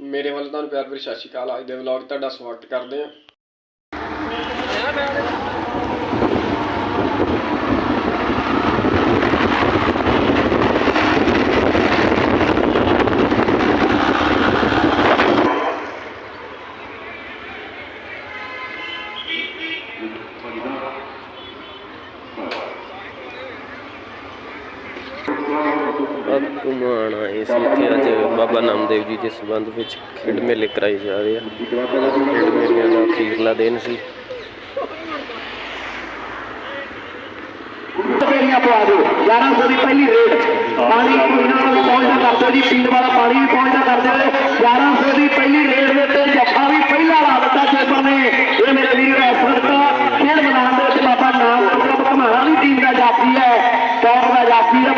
ਮੇਰੇ ਵੱਲ ਤੁਹਾਨੂੰ ਪਿਆਰ ਭਰੀ ਸਤਿ ਸ਼੍ਰੀ ਅਕਾਲ। ਅੱਜ ਦੇ ਵਲੌਗ ਤੁਹਾਡਾ ਸਵਾਗਤ ਕਰਦੇ ਹਾਂ। ਘੁਮਾਣ ਆਏ ਸੀ ਇੱਥੇ ਅੱਜ ਬਾਬਾ ਨਾਮਦੇਵ ਜੀ ਦੇ ਸੰਬੰਧ ਵਿੱਚ ਖੇਡ ਮੇਲੇ ਕਰਾਏ ਜਾ ਰਹੇ ਆ। ਖੇਡ ਮੇਲਿਆਂ ਦਾ ਅਖੀਰਲਾ ਦਿਨ ਸੀ। ਤੇਰੀਆਂ ਪਵਾ ਦਿਓ। 1100 ਦੀ ਪਹਿਲੀ ਰੇਟ ਪਾਣੀ ਪੀਣ ਵਾਲਾ ਪਹੁੰਚਦਾ ਕਰ ਜੀ ਪੀਣ ਵਾਲਾ ਪਾਣੀ ਵੀ ਪਹੁੰਚਦਾ ਕਰ 1100 ਦੀ ਪਹਿਲੀ ਰੇਟ ਦੇ ਉੱਤੇ ਜੱਫਾ ਵੀ ਪਹਿਲਾ ਲਾ ਦਿੱਤਾ ਜੇਬਰ ਨੇ ਇਹ ਮੇਰੇ ਵੀਰ ਇਸ ਵਕਤ ਖੇਡ ਮੈਦਾਨ ਦੇ ਵਿੱਚ ਬਾਬਾ ਨਾਮ ਪ੍ਰਭ ਘਮਾਣਾ ਦੀ ਟੀਮ ਦਾ ਜਾਫੀ ਹੈ ਟੌਪ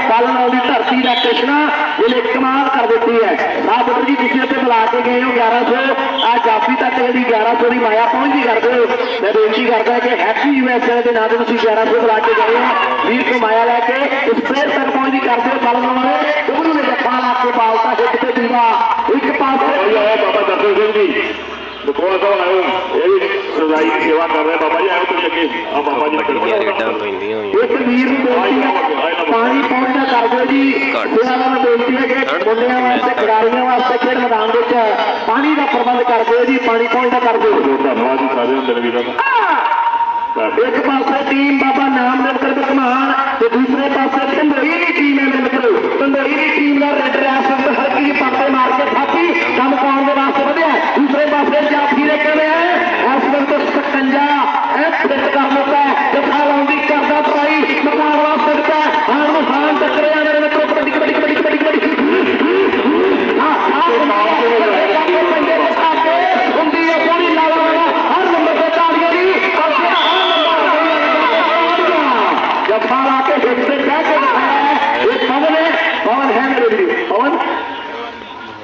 ਦਾ ਦੀ ਧਰਤੀ ਦਾ ਕ੍ਰਿਸ਼ਨਾ ਇਹਨੇ ਕਮਾਲ ਕਰ ਦਿੱਤੀ ਹੈ। ਆਹ ਪੁੱਤਰ ਜੀ ਤੁਸੀਂ ਇੱਥੇ ਬੁਲਾ ਕੇ ਗਏ ਹੋ 1100 ਆ ਜਾਫੀ ਤੱਕ ਜਿਹੜੀ 1100 ਦੀ ਮਾਇਆ ਪਹੁੰਚਦੀ ਕਰ ਦਿਓ ਮੈਂ ਬੇਨਤੀ ਕਰਦਾ ਕਿ ਹੈਪੀ ਯੂਐਸਏ ਦੇ ਨਾਂ ਤੇ ਤੁਸੀਂ 1100 ਬੁਲਾ ਕੇ ਗਏ ਹੋ। ਵੀਰ ਕੋ ਮਾਇਆ ਲੈ ਕੇ ਇਸ ਪਲੇਅਰ ਤੱਕ ਪਹੁੰਚਦੀ ਕਰਦੇ ਹੋ ਪਲਨੌਰ ਵਾਲੇ ਉਹਨੂੰ ਨੇ ਜੱਫਾ ਲਾ ਕੇ ਪਾਲਤਾ ਹਿੱਟ ਤੇ ਦੀਵਾ, ਇੱਕ ਪਾਸੇ। ਆਇਆ ਬਾਬਾ ਦਰਸ਼ਨ ਸਿੰਘ ਜੀ। ਬਕੋਲ ਸਾਹਿਬ ਆਇਓ ਇਹ ਵੀ ਸਦਾਈ ਦੀ ਸੇਵਾ ਕਰ ਰਹੇ ਬਾਬਾ ਜੀ ਆਇਓ ਤੁਸੀਂ ਅੱਗੇ ਆ ਬਾਬਾ ਜੀ ਵੱਡੀਆਂ ਰੇਡਾਂ ਪੈਂਦੀਆਂ ਹੋਈਆਂ ਇਸ ਵੀਰ ਨੂੰ ਬੇਨਤੀ ਪਾਣੀ ਪਹੁੰਚਦਾ ਕਰ ਦਿਓ ਜੀ ਸੇਵਾਦਾਰ ਨੂੰ ਬੇਨਤੀ ਹੈ ਕਿ ਮੁੰਡਿਆਂ ਵਾਸਤੇ ਖਿਡਾਰੀਆਂ ਵਾਸਤੇ ਖੇਡ ਮੈਦਾਨ ਵਿੱਚ ਪਾਣੀ ਦਾ ਪ੍ਰਬੰਧ ਕਰ ਦਿਓ ਜੀ ਪਾਣੀ ਪਹੁੰਚਦਾ ਕਰ ਦਿਓ ਧੰਨਵਾਦ ਜੀ ਸਾਰੇ ਅੰਦਰ ਵੀਰਾਂ ਦਾ ਇੱਕ ਪਾਸੇ ਟੀਮ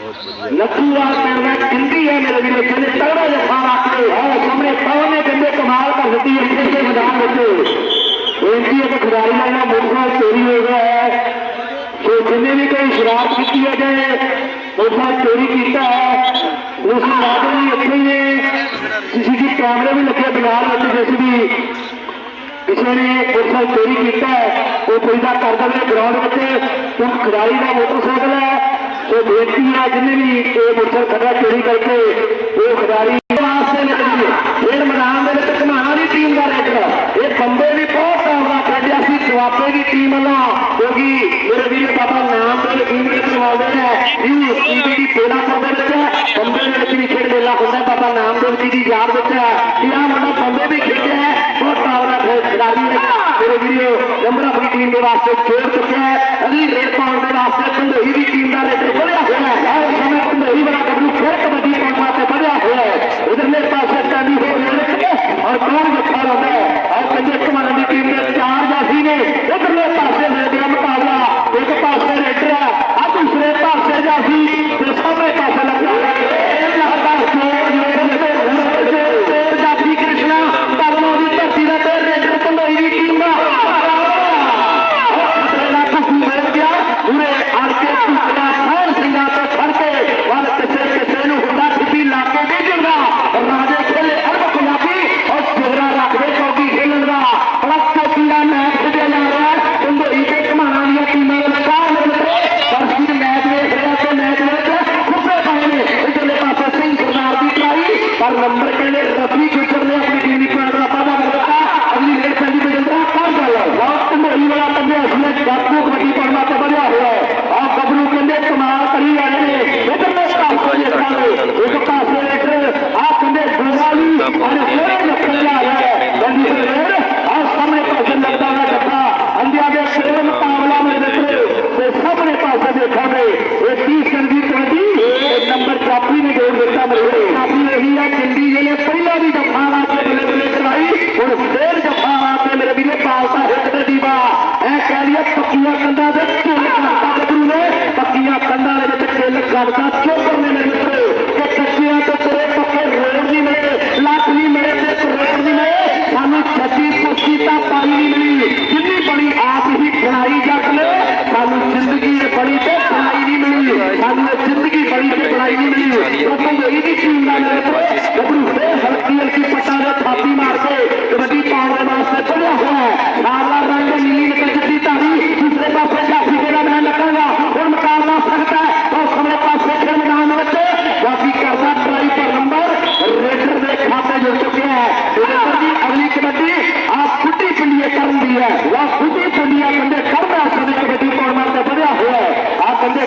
ਨੱਥੂਵਾਲ ਪਿੰਡ ਦਾ ਕਿੰਦੀ ਹੈ ਮੇਰੇ ਵੀਰ ਕਹਿੰਦੇ ਤਗੜਾ ਜੱਫਾ ਲਾ ਕੇ ਆਹ ਸਾਹਮਣੇ ਪਵਨ ਨੇ ਕਹਿੰਦੇ ਕਮਾਲ ਕਰ ਦਿੱਤੀ ਹੈ ਇਸ ਮੈਦਾਨ ਵਿੱਚ ਬੇਨਤੀ ਹੈ ਕਿ ਖਿਡਾਰੀ ਦਾ ਇਹਨਾਂ ਮੋਟਰਸਾਈਕਲ ਚੋਰੀ ਹੋ ਗਿਆ ਹੈ। ਸੋ ਜਿੰਨੇ ਵੀ ਕੋਈ ਸ਼ਰਾਰਤ ਕੀਤੀ ਹੈ ਜੇ ਮੋਟਰਸਾਈਕਲ ਚੋਰੀ ਕੀਤਾ ਹੈ, ਉਸ ਨੂੰ ਲਾਜ਼ਮੀ ਵੀ ਇੱਥੇ ਹੀ ਨੇ। ਸੀਸੀਟੀਵੀ ਕੈਮਰੇ ਵੀ ਲੱਗੇ ਬਾਜ਼ਾਰ ਵਿੱਚ ਜਿਸ ਵੀ ਕਿਸੇ ਨੇ ਮੋਟਰਸਾਈਕਲ ਚੋਰੀ ਕੀਤਾ ਹੈ, ਉਹ ਪੈਦਾ ਕਰ ਦੇਵੇ ਗਰਾਊਂਡ ਵਿੱਚ ਕਿਉਂਕਿ ਖਿਡਾਰੀ ਦਾ ਮੋਟਰਸਾਈਕਲ ਹੈ। ਸੋ ਬੇਨਤੀ ਹੈ ਜਿੰਨੇ ਵੀ ਇਹ ਮੋਟਰਸਾਈਕਲ ਖੜਾ ਚੋਰੀ ਕਰਕੇ ਉਹ ਖਿਡਾਰੀ ਵਾਸਤੇ ਨਿਕਲੀ ਖੇਡ ਮੈਦਾਨ ਦੇ ਵਿੱਚ ਘਮਾਣਾ ਦੀ ਟੀਮ ਦਾ ਰੈਕਰ ਇਹ ਬੰਦੇ ਵੀ ਬਹੁਤ ਤਾਵਰਾ ਖੇਡਿਆ ਸੀ ਦੁਆਬੇ ਦੀ ਟੀਮ ਵੱਲੋਂ ਕਿਉਂਕਿ ਮੇਰੇ ਵੀਰ ਬਾਬਾ ਨਾਮ ਦੇ ਟੀਮ ਦੇ ਕਰਵਾਉਂਦੇ ਨੇ। ਇਹ ਟੀਮ ਦੀ ਪੇੜਾ ਕਰਦੇ ਵਿੱਚ ਬੰਦੇ ਦੇ ਵਿੱਚ ਵੀ ਖੇਡ ਮੇਲਾ ਹੁੰਦਾ ਬਾਬਾ ਨਾਮਦੇਵ ਜੀ ਦੀ ਯਾਦ ਵਿੱਚ ਇਹ ਮੁੰਡਾ ਬੰਦੇ ਵੀ ਖੇਡਿਆ ਹੈ, ਬਹੁਤ ਤਾਵਰਾ ਖਿਡਾਰੀ ਨੇ ਮੇਰੇ ਵੀਰੋ ਨੰਬਰ ਆਪਣੀ ਟੀਮ ਦੇ ਵਾਸਤੇ ਖੇਡ ਚੁੱਕਿਆ ਹੈ। ਅਗਲੀ ਰੇਡ ਪਾਉਣ ਦੇ ਵਾਸਤੇ ਭੰਡੋਈ ਦੀ ਇਸਨੇ ਜਾਤੂ வந்து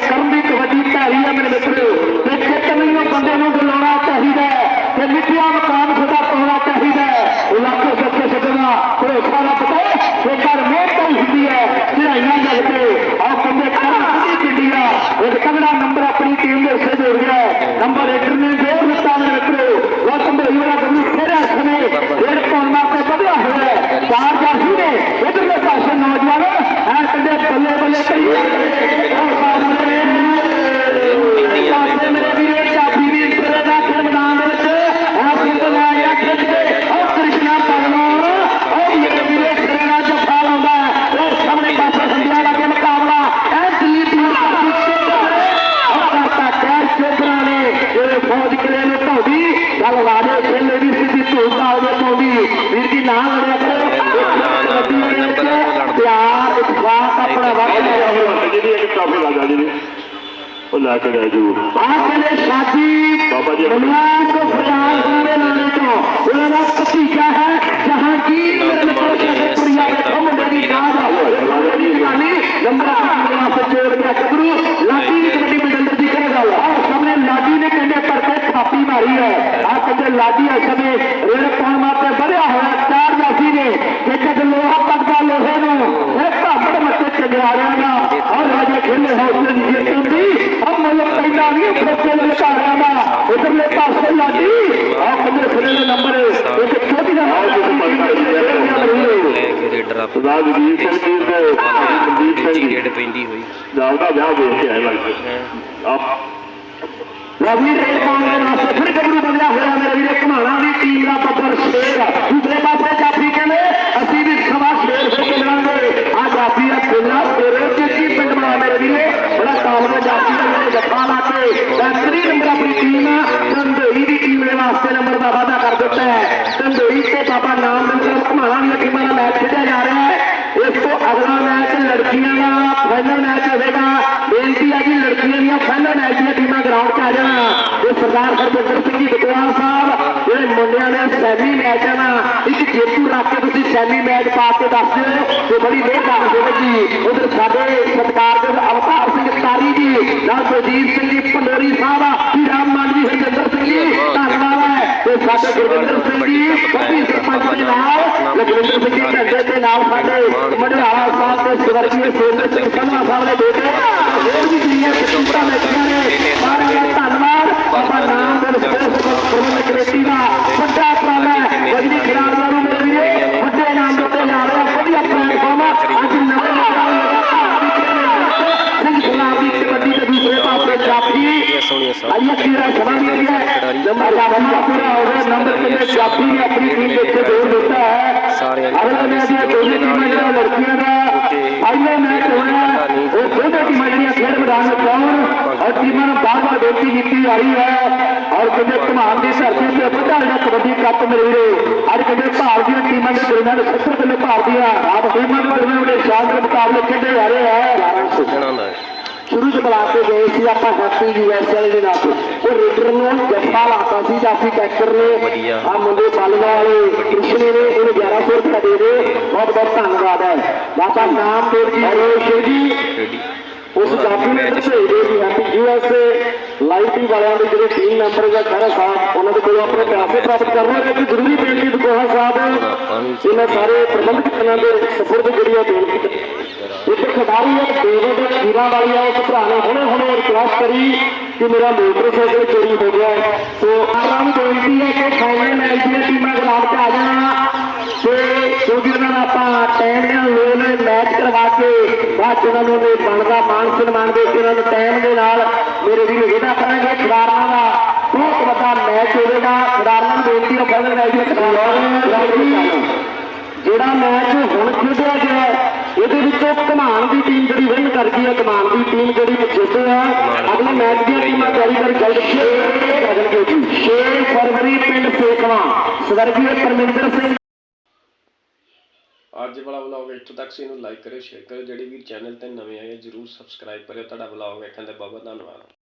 ਉਹ ਲੈ ਕੇ ਲੈ ਜੂ ਆਖਲੇ ਸ਼ਾਦੀ ਬਾਬਾ ਜੀ ਬਲਾਕ ਫਲਾਸ ਦੇ ਨਾਮ ਤੋਂ ਉਹਨਾਂ ਦਾ ਭਤੀਜਾ ਹੈ ਜਹਾਂਗੀਰ ਮੇਰੇ ਨਾਲ ਸ਼ਹਿਰਪੁਰੀਆ ਦੇ ਖੰਭੇ ਦੀ ਨਾਮ ਹੈ ਬਾਬਾ ਜੀ ਨੇ ਨੰਬਰ 8 ਦਾ ਸੱਚੇ ਵਰਗਾ ਕਬਰੂ ਲਾਟੀ ਕਬੱਡੀ ਨਹੀਂ ਫੋਟੋ ਦੇ ਘਾੜਿਆਂ ਦਾ ਉਧਰਲੇ ਪਾਸੇ ਲਾਡੀ ਆ ਕਹਿੰਦੇ ਖੜੇ ਦੇ ਨੰਬਰ ਇੱਕ ਛੋਟੀ ਜਿਹੀ ਲੈ ਕੇ ਰੇਡਰ ਆਪ ਸਰਦਾਰ ਜਗੀਰ ਸਿੰਘ ਜੀ ਦੇ ਮਨਦੀਪ ਸਿੰਘ ਜੀ। ਰੇਡ ਪੈਂਦੀ ਹੋਈ। ਦਾ ਉਹਦਾ ਵਿਆਹ ਦੇਖ ਕੇ ਆਏ ਲੱਗਦੇ। ਹੈਂ। ਆਪ ਰਵੀ ਰੇਲ ਪਾਉਣ ਦੇ ਵਾਸਤੇ ਫਿਰ ਗੱਭਰੂ ਬੰਦਿਆ ਹੋਇਆ ਮੇਰੇ ਵੀਰੇ ਘਮਾਣਾ ਦੀ ਟੀਮ ਦਾ ਬੱਬਰ ਸ਼ੇਰ ਦੂਸਰੇ ਪਾਸੇ ਜਾਫੀ ਕਹਿੰਦੇ ਅਸੀਂ ਵੀ ਸਵਾ ਸ਼ੇਰ ਹੋ ਕੇ ਲੜਾਂਗੇ ਆ ਜਾਫੀ ਦਾ ਖੇਲਾ ਤੇਰੇ ਚ ਕੀ ਪਿੰਡ ਬਣਾ ਮੇਰੇ ਵੀਰੇ ਬੜਾ ਕਾਮਨਾ ਜਾਫੀ ਦਾ ਮੇਰੇ ਜੱਫਾ ਲਾ ਕੇ ਦਸਰੀ ਨੰਬਰ ਆਪਣੀ ਟੀਮ ਤੰਦੋਈ ਦੀ ਟੀਮ ਦੇ ਵਾਸਤੇ ਨੰਬਰ ਦਾ ਵਾਅਦਾ ਕਰ ਦਿੱਤਾ ਹੈ ਤੰਦੋਈ ਤੇ ਬਾਬਾ ਨਾਮਦਿੰਦਰ ਘਮਾਣਾ ਦੀਆਂ ਟੀਮਾਂ ਦਾ ਮੈਚ ਖੇਡਿਆ ਜਾ ਰਿਹਾ ਹੈ ਇਸ ਤੋਂ ਅਗਲਾ ਮੈਚ ਲੜਕੀਆਂ ਦਾ ਫਾਈਨਲ ਮੈਚ ਹੋਵੇਗਾ ਬੇਨਤੀ ਹੈ ਜੀ ਲੜਕੀਆਂ ਦੀਆਂ ਫਾਈਨਲ ਮੈਚ ਦੀਆਂ ਟੀਮਾਂ ਗਰਾਊਂਡ 'ਚ ਆ ਜਾਣਾ। ਇਹ ਸਰਦਾਰ ਹਰਜਿੰਦਰ ਸਿੰਘ ਜੀ ਬਟਵਾਲ ਸਾਹਿਬ, ਜਿਹੜੇ ਮੁੰਡਿਆਂ ਦੇ ਸੈਮੀ ਮੈਚ ਆ ਇੱਕ ਜੇਤੂ ਰੱਖ ਕੇ ਤੁਸੀਂ ਸੈਮੀ ਮੈਚ ਪਾ ਕੇ ਦੱਸ ਦਿਓ, ਤੇ ਬੜੀ ਮਿਹਰਬਾਨੀ ਹੋਵੇਗੀ ਉਧਰ ਸਾਡੇ ਸਤਿਕਾਰ ਦੇ ਅਵਤਾਰ ਸਿੰਘ ਤਾਰੀ ਜੀ, ਨਾਲ ਸੁਜੀਤ ਸਿੰਘ ਜੀ, ਪੰਡੋਰੀ ਸਾਹਿਬ ਜੀ ਰਾਮ ਮਾਨ ਜੀ, ਹਰਜਿੰਦਰ ਸਿੰਘ ਜੀ, ਧੰਨਵਾਦ ਹੈ ਤੇ ਸਾਡੇ ਗੁਰਵਿੰਦਰ ਸਿੰਘ ਜੀ ਕੱਪੀ ਸਰਪੰਚ ਦੇ ਨਾਲ, ਲਖਵਿੰਦਰ ਸਿੰਘ ਜੀ ਝੰਡੇ ਦੇ ਨਾਲ ਸਾਡੇ ਮੰਡਲਾਲਾ ਸਾਹਿਬ ਤੇ ਸਵਰਗੀ ਸੋਦਰ ਸਿੰਘ ਸੰਧਵਾ ਸਾਹਿਬ ਦੇ ਬੇਟੇ ਹੋਰ ਵੀ ਜਿਹੜੀਆਂ ਸਤਿੰਪਰਾ ਮੈਚਾਂ ਨੇ, ਸਾਰਿਆਂ ਦਾ ਧੰਨਵਾਦ ਬਾਬਾ ਨਾਮ ਦੇ ਸਪੋਰਟਸ ਪ੍ਰਬੰਧਕ ਕਮੇਟੀ ਦਾ ਵੱਡਾ ਉਪਰਾਲਾ ਰਹੀ ਹੈ ਔਰ ਕਹਿੰਦੇ ਧਮਾਨ ਦੀ ਧਰਤੀ ਤੇ ਵੱਡਾ ਜਿਹੜਾ ਕਬੱਡੀ ਕੱਪ ਮਿਲ ਰਹੇ। ਅੱਜ ਕਹਿੰਦੇ ਭਾਰਤ ਦੀਆਂ ਟੀਮਾਂ ਦੇ ਦਰਮਿਆਨ 70 ਕਿਲੋ ਭਾਰਤ ਦੀਆਂ ਆਪ ਟੀਮਾਂ ਦੇ ਦਰਮਿਆਨ ਸ਼ਾਨਦਾਰ ਮੁਕਾਬਲੇ ਖੇਡੇ ਜਾ ਰਹੇ ਹੈ ਦਾ ਹੈ। ਸ਼ੁਰੂ ਚ ਬੁਲਾ ਕੇ ਗਏ ਸੀ ਆਪਾਂ ਹੈਪੀ ਯੂਐਸ ਵਾਲੇ ਦੇ ਨਾਲ। ਉਹ ਰੇਡਰ ਨੂੰ ਜੱਫਾ ਲਾਤਾ ਸੀ ਜਾਫੀ ਟੈਕਰ ਨੇ। ਆ ਮੁੰਡੇ ਬਾਲਵਾ ਵਾਲੇ ਕ੍ਰਿਸ਼ਨੇ ਨੇ ਇਹਨੂੰ 1100 ਰੁਪਏ ਦੇ ਦੇ। ਬਹੁਤ ਬਹੁਤ ਧੰਨਵਾਦ ਹੈ। ਬਾਬਾ ਨਾਮਦੇਵ ਜੀ ਹਰੋਸ਼ ਜੀ। ਉਸ ਜਾਫੀ ਨੇ ਭੇਜ ਦੇ ਸੀ ਹੈਪੀ ਯੂਐਸ ਲਾਈਵ ਟੀ ਵਾਲਿਆਂ ਦੇ ਜਿਹੜੇ ਟੀਮ ਮੈਂਬਰ ਜਾਂ ਖਹਿਰਾ ਸਾਹਿਬ, ਉਹਨਾਂ ਦੇ ਕੋਲੋਂ ਆਪਣੇ ਪੈਸੇ ਪ੍ਰਾਪਤ ਕਰਨਾ ਹੈ ਕਿ ਜ਼ਰੂਰੀ ਬੇਨਤੀ ਦੁਕਾਨ ਸਾਹਿਬ ਇਹਨਾਂ ਸਾਰੇ ਪ੍ਰਬੰਧਕ ਜਨਾਂ ਦੇ ਸਪੁਰਦ ਜਿਹੜੀ ਹੈ ਬੇਨਤੀ ਇੱਕ ਖਿਡਾਰੀ ਹੈ ਡੇਵਿਡ ਖੀਰਾ ਵਾਲੀ ਆ ਉਸ ਭਰਾ ਨੇ ਹੁਣੇ ਹੁਣੇ ਰਿਕਵੈਸਟ ਕਰੀ ਕਿ ਮੇਰਾ ਮੋਟਰਸਾਈਕਲ ਚੋਰੀ ਹੋ ਗਿਆ ਸੋ ਆਰਾਂ ਬੇਨਤੀ ਹੈ ਕਿ ਫਾਈਨਲ ਮੈਚ ਦੀਆਂ ਟੀਮਾਂ ਗਰਾਊਂਡ 'ਤੇ ਆ ਜਾਣਾ। ਤੇ ਕਿਉਂਕਿ ਉਹਨਾਂ ਆਪਾਂ ਟਾਈਮ ਨਾਲ ਲੋਨ ਮੈਚ ਕਰਵਾ ਕੇ ਬਾਅਦ 'ਚ ਉਹਨਾਂ ਨੂੰ ਬਣਦਾ ਸਨਮਾਨ ਦੇ ਕੇ ਉਹਨਾਂ ਨੂੰ ਟਾਈਮ ਦੇ ਨਾਲ ਮੇਰੇ ਵੀਰ ਇਹਦਾ ਕਰਾਂਗੇ ਖਿਡਾਰੀਆਂ ਦਾ ਬਹੁਤ ਵੱਡਾ ਮੈਚ ਹੋਵੇਗਾ। ਖਿਡਾਰੀਆਂ ਨੂੰ ਬੇਨਤੀ ਹੈ ਫਾਈਨਲ ਮੈਚ ਦੇ ਖਿਡਾਰੀ ਜਿਹੜਾ ਮੈਚ ਹੁਣ ਖੇਡਿਆ ਗਿਆ ਇਹਦੇ ਵਿੱਚੋਂ ਕਮਾਨ ਦੀ ਟੀਮ ਜਿਹੜੀ ਵਿਨ ਕਰ ਗਈ ਹੈ ਕਮਾਨ ਦੀ ਟੀਮ ਜਿਹੜੀ ਜਿੱਤ ਹੈ। ਅਗਲੇ ਮੈਚ ਦੀਆਂ ਟੀਮਾਂ ਤਿਆਰੀ ਕਰ ਕਰਨਗੇ ਜੀ 6 ਫਰਵਰੀ ਪਿੰਡ ਸੇਖਵਾ ਸਵਰਗੀ ਪਰਮਿੰਦਰ ਸਿੰਘ ਵਾਲਾ ਵਲੌਗ ਇੱਥੋਂ ਤੱਕ ਸੀ ਇਹਨੂੰ ਲਾਈਕ ਕਰਿਓ ਸ਼ੇਅਰ ਕਰਿਓ ਜਿਹੜੇ ਵੀ ਚੈਨਲ ਤੇ ਨਵੇਂ ਆਏ ਆ, ਜਰੂਰ ਸਬਸਕ੍ਰਾਈਬ ਕਰਿਓ ਤੁਹਾਡਾ ਵਲੌਗ ਵੇਖਣ ਦਾ ਬਹੁਤ ਬਹੁਤ ਧੰਨਵਾਦ।